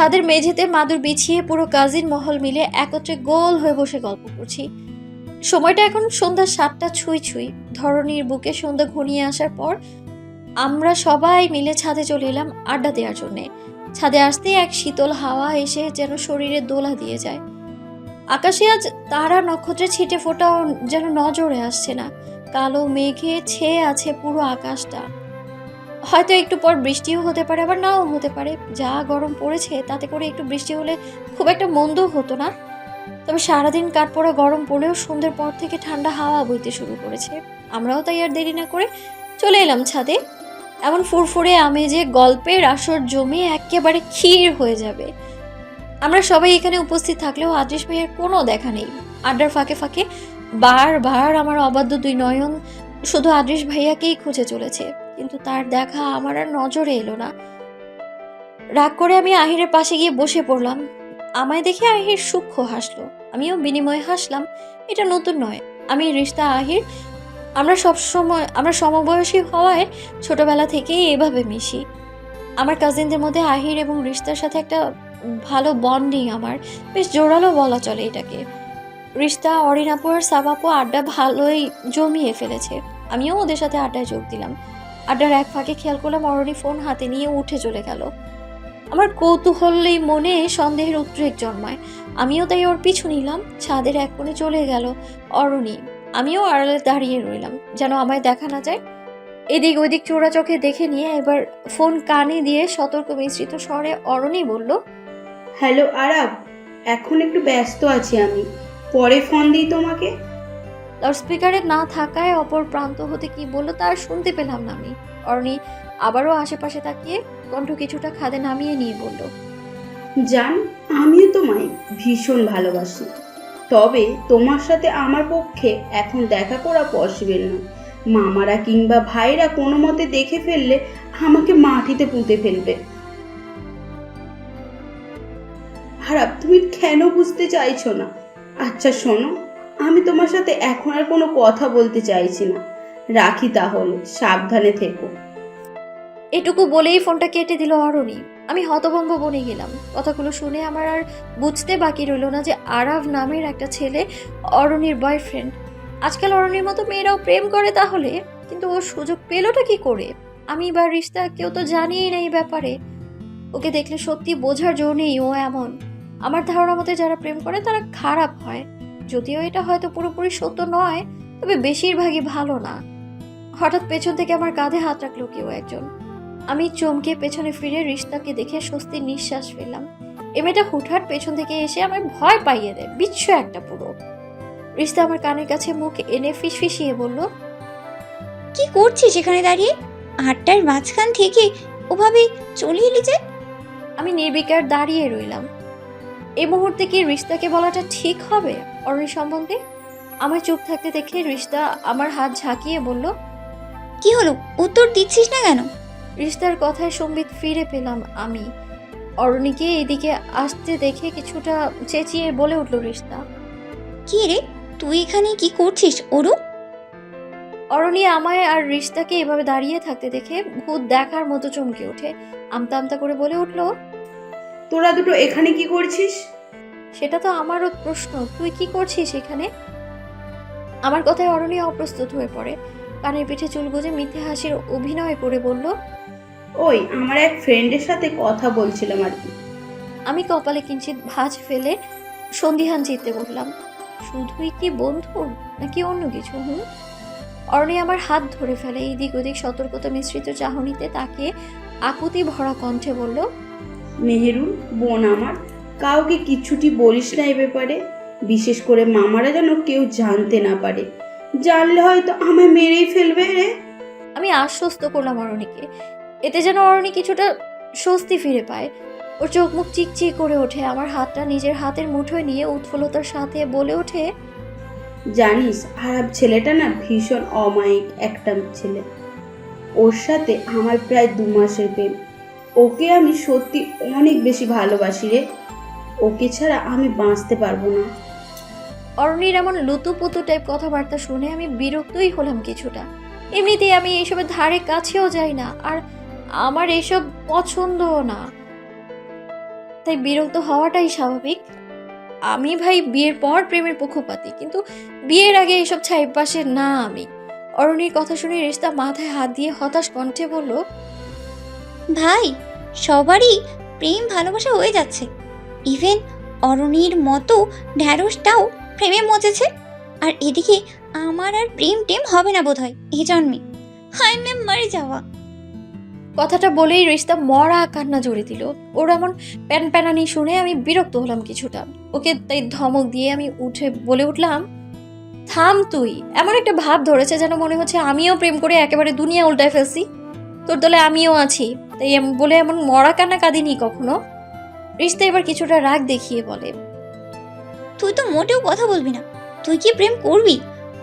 ছাদের মেঝেতে মাদুর বিছিয়ে পুরো কাজিন মহল মিলে একত্রে গোল হয়ে বসে গল্প করছি। সময়টা এখন সন্ধ্যা সাতটা ছুঁই ছুঁই। ধরনীর বুকে সন্ধ্যা ঘনিয়ে আসার পর আমরা সবাই মিলে ছাদে চলে এলাম আড্ডা দেওয়ার জন্যে। ছাদে আসতেই এক শীতল হাওয়া এসে যেন শরীরে দোলা দিয়ে যায়। আকাশে আজ তারা নক্ষত্রে ছিটে ফোটাও যেন নজরে আসছে না। কালো মেঘে ছেয়ে আছে পুরো আকাশটা। হয়তো একটু পর বৃষ্টিও হতে পারে, আবার নাও হতে পারে। যা গরম পড়েছে, তাতে করে একটু বৃষ্টি হলে খুব একটা মন্দও হতো না। তবে সারাদিন কাঠ পড়া গরম পড়লেও সন্ধ্যের পর থেকে ঠান্ডা হাওয়া বইতে শুরু করেছে। আমরাও তাই আর দেরি না করে চলে এলাম ছাদে। এমন ফুরফুরে আমেজে গল্পের আসর জমে একেবারে ক্ষীর হয়ে যাবে। আমরা সবাই এখানে উপস্থিত থাকলেও আদৃশ ভাইয়ের কোনো দেখা নেই। আড্ডার ফাঁকে ফাঁকে বারবার আমার অবাধ্য দুই নয়ন শুধু আদৃশ ভাইয়াকেই খুঁজে চলেছে। কিন্তু তার দেখা আমার আর নজরে এলো না। রাগ করে আমি আহিরের পাশে গিয়ে বসে পড়লাম। আমায় দেখে আহির সূক্ষ্ম হাসলো। আমিও বিনিময়ে হাসলাম। এটা নতুন নয়। আমি রিস্তা আহির। আমরা সব সময় আমরা সমবয়সী হওয়ায় ছোটবেলা থেকেই এভাবে মিশি। আমার কাজিনদের মধ্যে আহির এবং রিস্তার সাথে একটা ভালো বন্ডিং আমার। বেশ জোরালো বলা চলে এটাকে। রিস্তা অরিনাপু আর সাবাপু আড্ডা ভালোই জমিয়ে ফেলেছে। আমিও ওদের সাথে আড্ডায় যোগ দিলাম। আড্ডার এক ফাঁকে খেয়াল করলাম অরণি ফোন হাতে নিয়ে উঠে চলে গেল। আমার কৌতূহলেই মনে সন্দেহের উদ্রেক জন্মায়। আমিও তাই ওর পিছু নিলাম, ছাদের এক কোণে চলে গেল অরণি। আমিও আড়ালে দাঁড়িয়ে রইলাম, যেন আমায় দেখা না যায়। এদিক ওদিক চোরা চোখে দেখে নিয়ে এবার ফোন কানে দিয়ে সতর্ক মিশ্রিত স্বরে অরণি বলল, হ্যালো আরাব, এখন একটু ব্যস্ত আছি আমি। পরে ফোন দিই তোমাকে? লাউডস্পিকারে না থাকায় অপর প্রান্ত হতে কি বলল তার শুনতে পেলাম না আমি। অরণি আবারও আশেপাশে তাকিয়ে কণ্ঠ কিছুটা খাদে নামিয়ে নিয়ে বলল, জান, আমিও তোমায় ভীষণ ভালোবাসি। তবে তোমার সাথে আমার পক্ষে এখন দেখা করা পসিবল না মামারা কিংবা ভাইরা কোনো মতে দেখে ফেললে আমাকে মাটিতে পুঁতে ফেলবে। হারাপ, তুমি কেন বুঝতে চাইছো না? আচ্ছা শোনো আমি তোমার সাথে এখন আর কোনো কথা বলতে চাইছি না। রাখি তাহলে, সাবধানে থেকো। এটুকু বলেই ফোনটা কেটে দিল অরণি। আমি হতভম্ব বনে গেলাম। কথাগুলো শুনে আমার আর বুঝতে বাকি রইল না যে আরাভ নামের একটা ছেলে অরণির বয়ফ্রেন্ড আজকাল অরণির মতো মেয়েরাও প্রেম করে তাহলে? কিন্তু ও সুযোগ পেলোটা কি করে? আমি বা রিস্তা কেউ তো জানিই না এই ব্যাপারে। ওকে দেখলে সত্যি বোঝার জো নেই ও এমন। আমার ধারণা মতে যারা প্রেম করে তারা খারাপ হয়। যদিও এটা হয়তো পুরোপুরি সত্য নয় তবে বেশিরভাগই ভালো না। হঠাৎ পেছন থেকে আমার কাঁধে হাত রাখল কেউ একজন। আমি চমকে পেছনে ফিরে রিস্তাকে দেখে স্বস্তির নিঃশ্বাস ফেললাম। এ মেয়েটা হুটহাট পেছন থেকে এসে আমার ভয় পাইয়ে দেয় বিচ্ছু একটা পুরো। রিস্তা আমার কানের কাছে মুখ এনে ফিসফিসিয়ে বলল কি করছিস এখানে দাঁড়িয়ে? আটটার মাঝখান থেকে ওভাবে চলে এলি যে? আমি নির্বিকার দাঁড়িয়ে রইলাম। এই মুহূর্তে কি রিস্তাকে বলাটা ঠিক হবে অরণি সম্বন্ধে? আমার চুপ থাকতে দেখে রিস্তা আমার হাত ঝাঁকিয়ে বলল কি হলো? উত্তর দিচ্ছিস না কেন? রিস্তার কথায় সম্বিত ফিরে পেলাম আমি। অরণিকে এদিকে আসতে দেখে কিছুটা চেঁচিয়ে বলে উঠল রিস্তা কি রে? তুই এখানে কি করছিস ওরু অরণি আমায় আর রিস্তাকে এভাবে দাঁড়িয়ে থাকতে দেখে ভূত দেখার মতো চমকে ওঠে। আমতা আমতা করে বলে উঠল তোরা দুটো এখানে কি করছিস? সেটা তো আমারও প্রশ্ন। তুই কি করছিস এখানে? আমার কথায় অরণি অপ্রস্তুত হয়ে পড়ে। কানের পিঠে চুল গুজে মিথ্যে হাসির অভিনয় করে বলল ওই আমার এক ফ্রেন্ডের সাথে কথা বলছিলাম আর কি। আমি কপালে কিঞ্চিত ভাঁজ ফেলে সন্ধিহান চিত্তে বললাম শুধুই কি বন্ধু নাকি অন্য কিছু হুম? অরণি আমার হাত ধরে ফেলে। এদিক ওদিক সতর্কতা মিশ্রিত চাহনিতে তাকে আকুতি ভরা কণ্ঠে বলল মেহেরুল বোন আমার। কাউকে কিচ্ছুটি বলিস না এ ব্যাপারে। বিশেষ করে মামারা যেন কেউ জানতে না পারে। জানলে হয়তো আমায় মেরেই ফেলবে রে। আমি আশ্বস্ত করলাম অরণিকে। এতে যেন অরণি কিছুটা স্বস্তি ফিরে পায়। ওর চোখ মুখ চিকচিক করে ওঠে। আমার হাতটা নিজের হাতের মুঠোয় নিয়ে উৎফুল্লতার সাথে বলে ওঠে জানিস আরব ছেলেটা না ভীষণ অমায়িক একটা ছেলে। ওর সাথে আমার প্রায় দু মাসের প্রেম। ওকে আমি সত্যি অনেক বেশি ভালোবাসি রে। ওকে ছাড়া আমি বাঁচতে পারব না। অরণির এমন লুতুপুতু টাইপ কথাবার্তা শুনে আমি বিরক্তই হলাম কিছুটা। এমনিতেই আমি এইসবের ধারে কাছেও যাই না, আর আমার এসব পছন্দও না। তাই বিরক্ত হওয়াটাই স্বাভাবিক। আমি ভাই বিয়ের পর প্রেমের পক্ষপাতি, কিন্তু বিয়ের আগে এসব ছাই পাশে না আমি। অরণির কথা শুনে রিস্তা মাথায় হাত দিয়ে হতাশ কণ্ঠে বলল ভাই, সবারই প্রেম ভালোবাসা হয়ে যাচ্ছে। ইভেন অরণির মতো ঢ্যাঁড়সটাও প্রেমে মজেছে। আর এদিকে আমার আর প্রেম টেম হবে না বোধহয়, এই জন্মে। হাই ম্যাম, মারে যাওয়া। কথাটা বলেই রিস্তা মরা কান্না জড়ে দিল। ওর এমন প্যান প্যানানি শুনে আমি বিরক্ত হলাম কিছুটা। ওকে তাই ধমক দিয়ে আমি উঠে বলে উঠলাম, থাম তুই, এমন একটা ভাব ধরেছে যেন মনে হচ্ছে আমিও প্রেম করে একেবারে দুনিয়া উল্টায় ফেলছি। তোর দলে আমিও আছি, তাই বলে এমন মরা কান্না কাঁদিনি কখনো? রিস্তা এবার কিছুটা রাগ দেখিয়ে বলে, তুই তো মোটেও কথা বলবি না। তুই কি প্রেম করবি?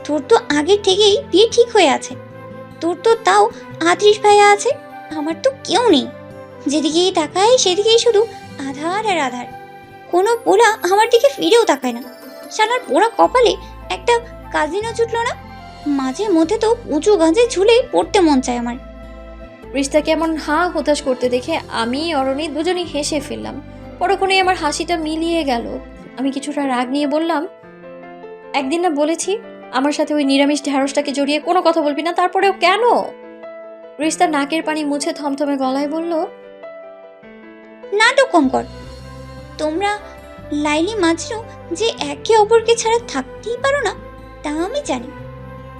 তোর তো আগের থেকেই বিয়ে ঠিক হয়ে আছে। তোর তো তাও আত্রিশ ভাইয়া আছে, আমার তো কেউ নেই। যেদিকেই তাকাই, সেদিকেই শুধু আধার আর আধার। কোনো পোলা আমার দিকে ফিরেও তাকায় না। শালার পোড়া কপালে একটা কাজিনও জুটলো না। মাঝে মধ্যে তো উঁচু গাঁজে ঝুলে পড়তে মন চায় আমার। রিস্তাকে এমন হাঁ হতাশ করতে দেখে আমি, অরণি দুজনেই হেসে ফেললাম। পরক্ষণে আমার হাসিটা মিলিয়ে গেল। আমি কিছুটা রাগ নিয়ে বললাম, একদিন না বলেছি, আমার সাথে ওই নিরামিষ ঢ্যাঁড়সটাকে জড়িয়ে কোনো কথা বলবি না, তারপরেও কেন? রিস্তা নাকের পানি মুছে থমথমে গলায় বলল নাটক কম কর তোমরা লাইলি মাজরু যে একে অপরকে ছাড়া থাকতেই পারো না, তা আমি জানি।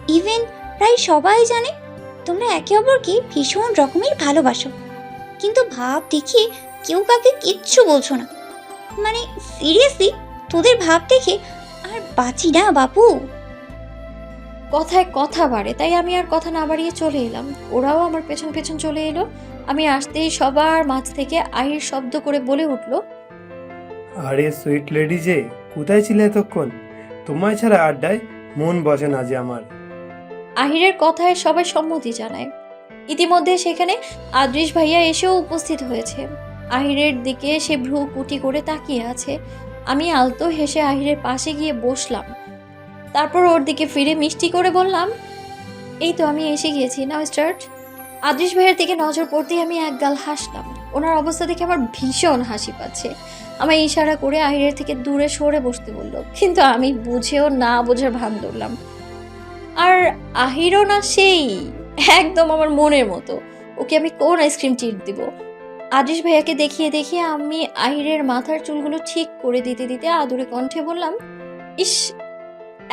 ইভেন প্রায় সবাই জানে তোমরা একে অপরকে ভীষণ রকমের ভালোবাসো। কিন্তু ভাব দেখিয়ে কেউ কাউকে কিচ্ছু বলছো না। মানে সিরিয়াসলি তোদের ভাব দেখে আর বাঁচি না বাপু। কথায় কথা বাড়ে তাই আমি আর কথা না বাড়িয়ে চলে এলাম। ওরাও আমার পেছন পেছন চলে এলো। আমি আসতেই সবার মাঝ থেকে আহির শব্দ করে বলে উঠল আরে সুইট লেডি যে কোথায় ছিলে এতক্ষণ? তোমায় ছাড়া আড্ডায় মন বসে না যে আমার। আহিরের কথায় সবাই সম্মতি জানায়। ইতিমধ্যে সেখানে আদৃশ ভাইয়া এসেও উপস্থিত হয়েছে। আহিরের দিকে সে ভ্রু কুটি করে তাকিয়ে আছে। আমি আলতো হেসে আহিরের পাশে গিয়ে বসলাম। তারপর ওর দিকে ফিরে মিষ্টি করে বললাম, এই তো আমি এসে গিয়েছি, নাও স্টার্ট। আদৃশ ভাইয়ের দিকে নজর পড়তেই আমি একগাল হাসলাম। ওনার অবস্থা দেখে আমার ভীষণ হাসি পাচ্ছে। আমায় ইশারা করে আহিরের থেকে দূরে সরে বসতে বলল, কিন্তু আমি বুঝেও না বোঝার ভান ধরলাম। আর আহিরও না সেই, একদম আমার মনের মতো। ওকে আমি কোন আইসক্রিম চিট দিব? আদিশ ভাইয়াকে দেখিয়ে দেখিয়ে আমি আহিরের মাথার চুলগুলো ঠিক করে দিতে দিতে আদুরে কণ্ঠে বললাম, ইস,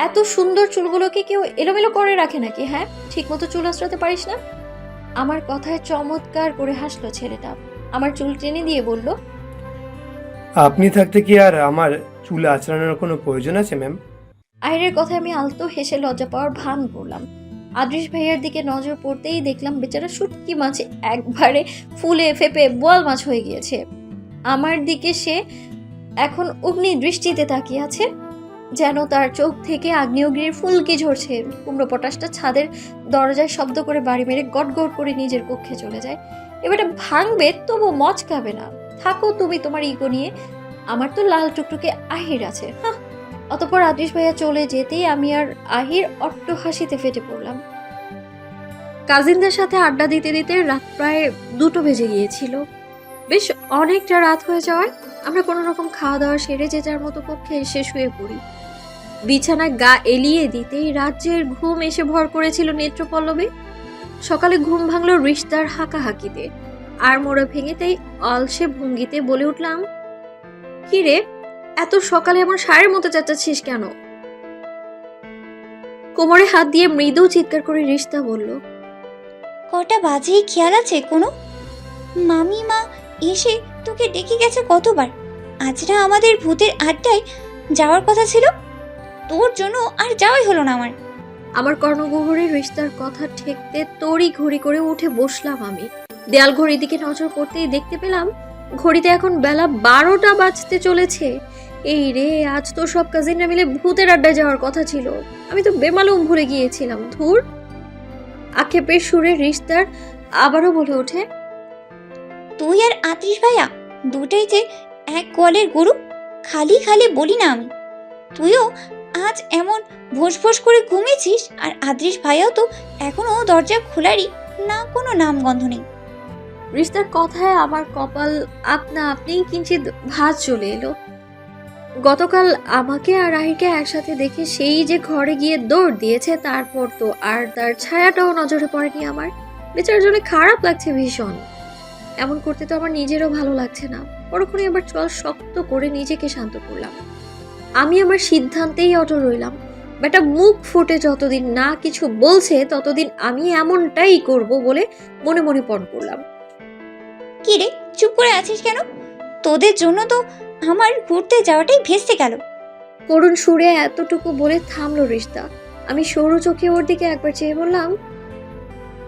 এত সুন্দর চুলগুলোকে কেউ এলোমেলো করে রাখে নাকি হ্যাঁ? ঠিক মতো চুল আঁচড়াতে পারিস না? আমার কথায় চমৎকার করে হাসলো ছেলেটা। আমার চুল টেনে দিয়ে বলল, আপনি থাকতে কি আর আমার চুল আঁচড়ানোর কোনো প্রয়োজন আছে, ম্যাম? আহিরের কথায় আমি আলতো হেসে লজ্জা পাওয়ার ভান করলাম। আদৃশ ভাইয়ার দিকে নজর পড়তেই দেখলাম বেচারা শুটকি মাছ একবারে ফুলে ফেপে বোয়াল মাছ হয়ে গিয়েছে। আমার দিকে সে এখন অগ্নি দৃষ্টিতে তাকিয়ে আছে, যেন তার চোখ থেকে আগ্নেয়গিরির ফুলকি ঝরছে। কুমড়ো পটাশটা ছাদের দরজায় শব্দ করে বাড়ি মেরে গট করে নিজের কক্ষে চলে যায়। এবারে ভাঙবে তবু মচকাবে না। থাকো তুমি তোমার ইগো নিয়ে। আমার তো লাল টুকটুকে আহির আছে। হাহ অতপর আদৃশ ভাইয়া চলে যেতেই আমি আর আহির অট্ট হাসিতে ফেটে পড়লাম। কাজিনদের সাথে আড্ডা দিতে দিতে রাত প্রায় দুটো বেজে গিয়েছিল। বেশ অনেকটা রাত হয়ে যাওয়ায় আমরা কোনো রকম খাওয়া দাওয়া সেরে যে যার মতো কক্ষে এসে শুয়ে পড়ি। বিছানায় গা এলিয়ে দিতেই রাজ্যের ঘুম এসে ভর করেছিল নেত্রপল্লবে। সকালে ঘুম ভাঙলো রিশতার হাঁকাহাঁকিতে। আর মোড়া ভেঙেতেই অলসে ভঙ্গিতে বলে উঠলাম কি রে এত সকালে এমন সারের মতো চাচাচ্ছিস কেন? কোমরে হাত দিয়ে মৃদু চিৎকার করে রিস্তা বলল কটা বাজে খেয়াল আছে কোনো? মামি মা এসে তোকে ডেকে গেছে কতবার? আজ না আমাদের ভূতের আড্ডায় যাওয়ার কথা ছিল। তোর জন্য আর যাওয়াই হলো না আমার। আমার কর্ণগহ্বরে রিস্তার কথা ঠেকতে তড়ি ঘড়ি করে উঠে বসলাম আমি। দেয়াল ঘড়ির দিকে নজর করতেই দেখতে পেলাম ঘড়িতে এখন বেলা বারোটা বাজতে চলেছে। এই রে, আজ তো সব কাজিনরা মিলে ভূতের আড্ডায় যাওয়ার কথা ছিল। আমি তো বেমালুম ভুলে গিয়েছিলাম। ধুর। আক্ষেপের সুরে রিস্তার আবারও বলে ওঠে, তুই আর আত্রিশ ভাইয়া দুটাই যে এক গোয়ালের গরু, খালি খালি বলি না আমি। তুইও আজ এমন ভোস ভোস করে ঘুমিয়েছিস আর আদ্রিশ ভাইয়াও তো এখনও দরজা খোলারই না কোনো নামগন্ধ নেই। রিস্তার কথায় আমার কপাল আপনা আপনি কিঞ্চিত ভাঁজ চলে এলো। গতকাল আমাকে আর রাহিকে একসাথে দেখে সেই যে ঘরে গিয়ে দৌড় দিয়েছে, তারপর তো আর তার ছায়াটাও নজরে পড়েনি আমার। বেচার জন্য খারাপ লাগছে ভীষণ। এমন করতে তো আমার নিজেরও ভালো লাগছে না। পরক্ষণে আবার চল শক্ত করে নিজেকে শান্ত করলাম। আমি আমার সিদ্ধান্তেই অটল রইলাম। বেটা মুখ ফুটে যতদিন না কিছু বলছে, ততদিন আমি এমনটাই করব বলে মনে মনে পণ করলাম। কি রে চুপ করে আছিস কেন? তোদের জন্য তো আমার ঘুরতে যাওয়াটাই ভেস্তে গেল। করুণ সুরে এতটুকু বলে থামলো রিস্তা। আমি সরু চোখে ওর দিকে একবার চেয়ে বললাম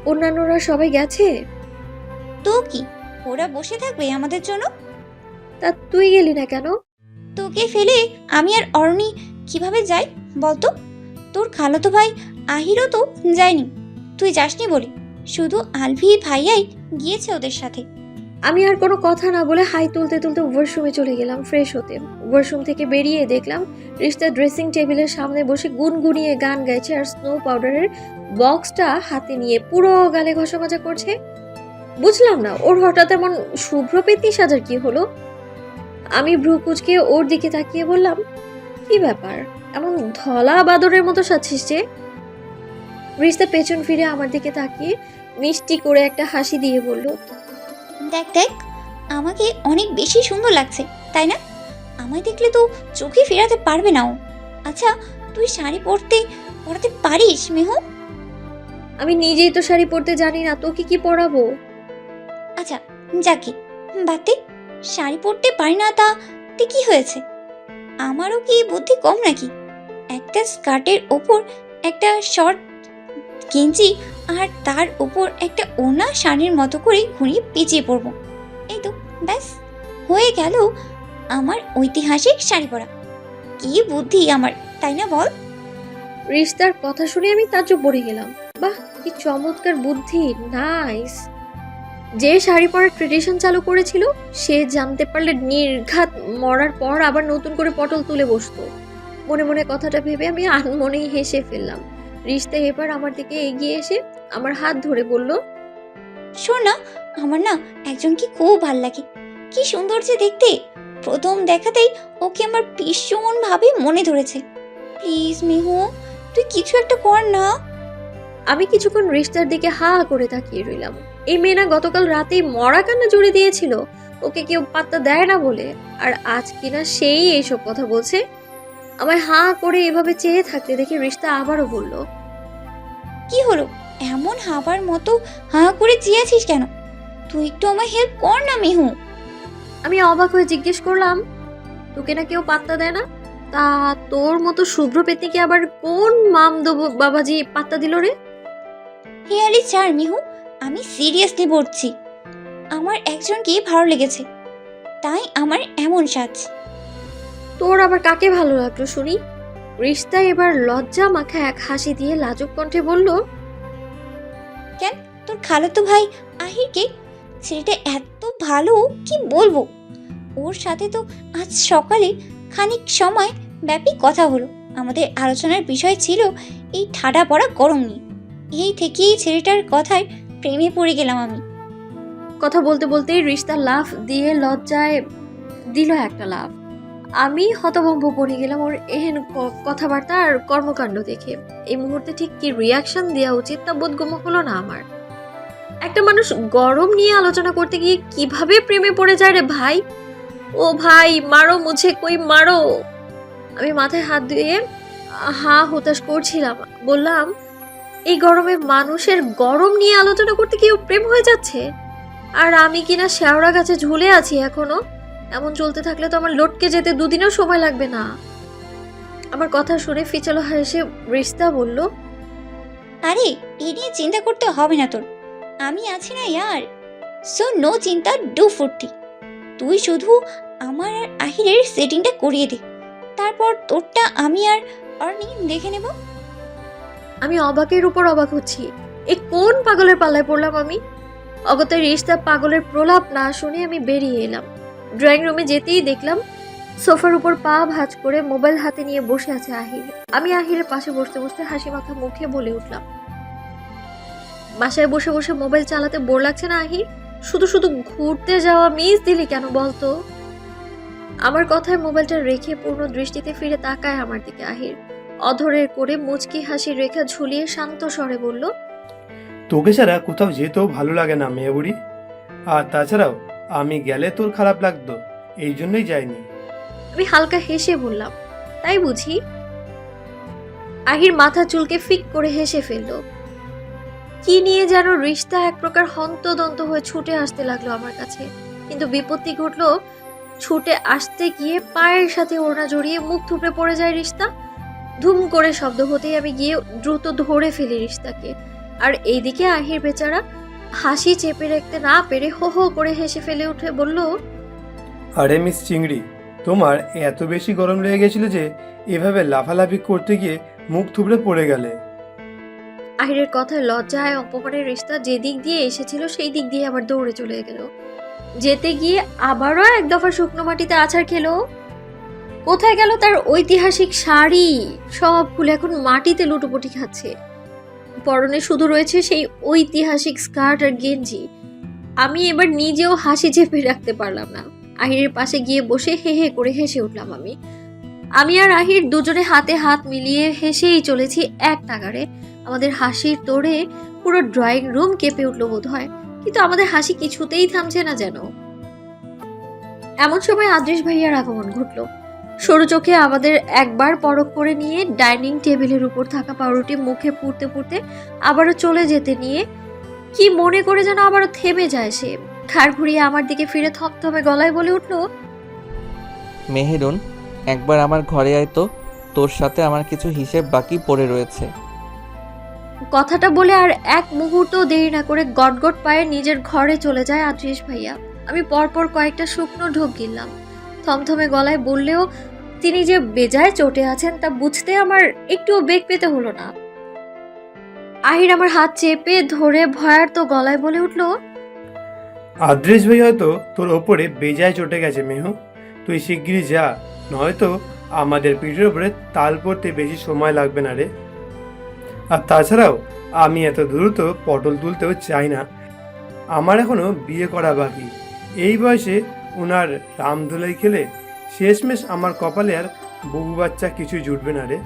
অন্যান্যরা সবাই গেছে? তো কি? ওরা বসে থাকবে আমাদের জন্য? তা তুই গেলি না কেন? তোকে ফেলে আমি আর অরণি কীভাবে যাই বলতো? তোর খালাতো ভাই আহিরও তো যায়নি। তুই যাসনি বলে। শুধু আলভি ভাইয়াই গিয়েছে ওদের সাথে। আমি আর কোনো কথা না বলে হাই তুলতে তুলতে ওয়াশরুমে চলে গেলাম ফ্রেশ হতে। ওয়াশরুম থেকে বেরিয়ে দেখলাম রিস্তা ড্রেসিং টেবিলের সামনে বসে গুনগুনিয়ে গান গাইছে আর স্নো পাউডারের বক্সটা হাতে নিয়ে পুরো গালে ঘষা মাজা করছে। বুঝলাম না, ওর হঠাৎ এমন শুভ্র পেতি সাজার কি হলো? আমি ভ্রুকুচকে ওর দিকে তাকিয়ে বললাম, কি ব্যাপার? এমন ধলা বাদরের মতো সাজছিস যে? রিস্তা পেছন ফিরে আমার দিকে তাকিয়ে মিষ্টি করে একটা হাসি দিয়ে বলল দেখ দেখ আমাকে অনেক বেশি সুন্দর লাগছে তাই না? আমায় দেখলে তো চোখে ফেরাতে পারবে না ও। আচ্ছা তুই শাড়ি পরতে পরাতে পারিস মেহ? আমি নিজেই তো শাড়ি পরতে জানি না তোকে কি পরাবো? আচ্ছা যাকে বাতে শাড়ি পরতে পারি না তা তে কি হয়েছে? আমারও কি বুদ্ধি কম নাকি? একটা স্কার্টের ওপর একটা শর্ট গেঞ্জি আর তার উপর একটা ওনা শাড়ির মতো করে ঘুরিয়ে পেঁচিয়ে পড়ব। এই তো, ব্যাস, হয়ে গেল আমার ঐতিহাসিক শাড়ি পরা। কি বুদ্ধি আমার, তাই না বল? রিস্তার কথা শুনে আমি তাজ্জব পড়ে গেলাম। বাহ, কি চমৎকার বুদ্ধি, নাইস। যে শাড়ি পরার ট্রেডিশন চালু করেছিল, সে জানতে পারলে নির্ঘাত মরার পর আবার নতুন করে পটল তুলে বসতো। মনে মনে কথাটা ভেবে আমি আনমনেই হেসে ফেললাম। রিস্তা এবার আমার দিকে এগিয়ে এসে আমার হাত ধরে বলল শোন আমার না একজনকে খুব ভালো লাগে। কি সুন্দর যে দেখতে। প্রথম দেখাতেই ওকে আমার ভীষণ ভাবে মনে ধরেছে। প্লিজ মেহু তুই কিছু একটা কর না। আমি কিছুক্ষণ রিস্তার দিকে হা করে তাকিয়ে রইলাম। এই মেয়ে না গতকাল রাতেই মরা কান্না জুড়ে দিয়েছিল। ওকে কেউ পাত্তা দেয় না বলে। আর আজ কিনা সেই এইসব কথা বলছে। আমায় হা করে এভাবে চেয়ে থাকতে দেখে রিস্তা আবারও বলল কি হলো? এমন হাবার মতো হাঁ করে চেয়েছিস কেন? তুই একটু আমায় হেল্প কর না মেহু। আমি অবাক হয়ে জিজ্ঞেস করলাম তোকে না কেউ পাত্তা দেয় না? তা তোর মতো শুভ্র পেতনিকে আবার কোন মামদো বাবাজি পাত্তা দিল রে? হেয়ালি চার মিহু। আমি সিরিয়াসলি বলছি আমার একজনকে ভালো লেগেছে। তাই আমার এমন সাজ। তোর আবার কাকে ভালো লাগল শুনি? রিস্তা এবার লজ্জা মাখা এক হাসি দিয়ে লাজুক কণ্ঠে বলল কেন? তোর খালাতো ভাই আহিরকে ছেলেটা এত ভালো কি বলব? ওর সাথে তো আজ সকালে খানিক সময় ব্যাপী কথা হলো। আমাদের আলোচনার বিষয় ছিল এই ঠাডা পড়া গরম নিয়ে। এই থেকেই ছেলেটার কথায় প্রেমে পড়ে গেলাম আমি। কথা বলতে বলতেই রিস্তা লাফ দিয়ে লজ্জায় দিল একটা লাফ। আমি হতভম্ব পড়ে গেলাম ওর এহেন কথাবার্তা আর কর্মকাণ্ড দেখে। এই মুহূর্তে ঠিক কি রিয়াকশন দেওয়া উচিত তা বোধগম্য হলো না আমার। একটা মানুষ গরম নিয়ে আলোচনা করতে গিয়ে কীভাবে প্রেমে পড়ে যায় রে ভাই? ও ভাই, মারো মুঝে, কই মারো? আমি মাথায় হাত দিয়ে হা হতাশ করছিলাম। বললাম, এই গরমে মানুষের গরম নিয়ে আলোচনা করতে ওর প্রেম হয়ে যাচ্ছে? আর আমি কিনা শেওড়া গাছে ঝুলে আছি এখনও? এমন চলতে থাকলে তো আমার লটকে যেতে দুদিনও সময় লাগবে না। আমার কথা শুনে ফিচালো হেসে রিস্তা বলল আরে এ নিয়ে চিন্তা করতে হবে না তোর। আমি আছি না ইয়ার। সো নো চিন্তা ডু ফুর্তি। তুই শুধু আমার আর আহিরের সেটিংটা করিয়ে দে। তারপর তোরটা আমি আর অর্নি দেখে নেব। আমি অবাকের উপর অবাক হচ্ছি। এ কোন পাগলের পাল্লায় পড়লাম আমি? অগত্যা রিস্তা পাগলের প্রলাপ না শুনে আমি বেরিয়ে এলাম। ড্রয়িং রুমে যেতেই দেখলাম সোফার উপর পা ভাঁজ করে মোবাইল হাতে নিয়ে বসে আছে আহির আমি আহিরের পাশে বসতে বসতে হাসি মাথা মুখে বলে উঠলাম, বাসায় বসে বসে মোবাইল চালাতে বোর লাগছে না আহির শুধু শুধু ঘুরতে যাওয়া মিস দিলি কেন বলতো? আমার কথায় মোবাইলটা রেখে পূর্ণ দৃষ্টিতে ফিরে তাকায় আমার দিকে আহির অধরের করে মুচকি হাসির রেখা ঝুলিয়ে শান্ত স্বরে বলল, তোকে ছাড়া কোথাও যেতেও ভালো লাগে না মেয়ে বুড়ি আর তাছাড়াও আমি গেলে তোর খারাপ লাগতো, এই জন্যই যাইনি। আমি হালকা হেসে বললাম, তাই বুঝি? আহির মাথা চুলকে ফিক করে হেসে ফেলল। কি নিয়ে যেন রিস্তা এক প্রকার হন্তদন্ত হয়ে ছুটে আসতে লাগল আমার কাছে। কিন্তু বিপত্তি ঘটলো, ছুটে আসতে গিয়ে পায়ের সাথে ওড়না জড়িয়ে মুখ থুপড়ে পড়ে যায় রিস্তা। ধুম করে শব্দ হতেই আমি গিয়ে দ্রুত ধরে ফেলি রিস্তাকে। আর এইদিকে আহির বেচারা হাসি চেপে রাখতে না পেরে হো হো করে হেসে ফেলে উঠে বলল আরে মিস চিংড়ি তোমার এত বেশি গরম লেগে গেছিল যে এভাবে লাফালাফি করতে গিয়ে মুখ থুবড়ে পড়ে গেলে। আহিরের কথায় লজ্জায় অপমানের রিস্তা যে দিক দিয়ে এসেছিল সেই দিক দিয়ে আবার দৌড়ে চলে গেল। যেতে গিয়ে আবারও এক দফা শুকনো মাটিতে আছাড় খেলো। কোথায় গেল তার ঐতিহাসিক শাড়ি? সব খুলে এখন মাটিতে লুটোপুটি খাচ্ছে। পরনে শুধু রয়েছে সেই ঐতিহাসিক স্কার্ট আর গেঞ্জি। আমি এবার নিজেও হাসি চেপে রাখতে পারলাম না। আহিরের পাশে গিয়ে বসে হে হে করে হেসে উঠলাম আমি। আমি আর আহির দুজনে হাতে হাত মিলিয়ে হেসেই চলেছি এক নাগারে আমাদের হাসির তোড়ে পুরো ড্রয়িং রুম কেঁপে উঠল বোধ হয় কিন্তু আমাদের হাসি কিছুতেই থামছে না যেন। এমন সময় আদৃশ ভাইয়ার আগমন ঘটল। সরু চোখে আমাদের একবার পরখ করে নিয়ে ডাইনিং টেবিলের উপর থাকা পাউরুটি মুখে পুড়তে পুড়তে আবারও চলে যেতে নিয়ে কি মনে করে যেন আবারও থেমে যায় সে। খাড় ঘুরিয়ে আমার দিকে ফিরে থমথমে গলায় বলে উঠল মেহেরুন একবার আমার ঘরে আয় তো তোর সাথে আমার কিছু হিসেব বাকি পড়ে রয়েছে। কথাটা বলে আর এক মুহূর্ত দেরি না করে গটগট পায়ে নিজের ঘরে চলে যায় আদ্রিস ভাইয়া। আমি পরপর কয়েকটা শুকনো ঢোক গিললাম। থমথমে গলায় বললেও, তিনি যে বেজায় চটে আছেন তা বুঝতে আমার একটুও বেগ পেতে হলো না। আহির আমার হাত চেপে ধরে ভয়ার্ত গলায় বলে উঠল, আদ্রেশ ভাই, হয়তো তোর ওপরে বেজায় চটে গেছে মেহু। তুই শিগগিরই যা, নয়তো আমাদের পিঠের ওপরে তাল পড়তে বেশি সময় লাগবে না রে। আর তাছাড়াও, আমি এত দ্রুত পটল তুলতেও চাই না। আমার এখনও বিয়ে করা বাকি। এই বয়সে ওনার রামধুলাই খেলে শেষমেশ আমার কপালে আর বহু বাচ্চা কিছু জুটবে না রে।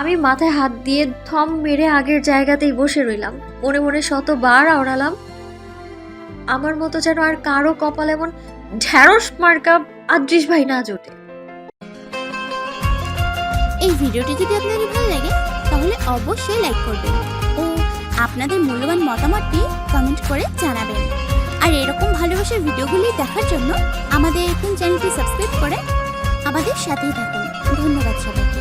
আমি মাথায় হাত দিয়ে থম মেরে আগের জায়গাতেই বসে রইলাম। মনে মনে শতবার আওড়ালাম। আমার মতো যেন আর কারও কপাল এমন ঢ্যাঁড়স মার্কা আদ্রিস ভাই না জোটে। এই ভিডিওটি যদি আপনাদের ভালো লাগে তাহলে অবশ্যই লাইক করবেন। ও আপনাদের মূল্যবান মতামতটি কমেন্ট করে জানাবেন। আর এরকম ভালোবাসার ভিডিওগুলি দেখার জন্য আমাদের এখন চ্যানেলটি সাবস্ক্রাইব করে আমাদের সাথেই থাকুন। ধন্যবাদ সবাইকে।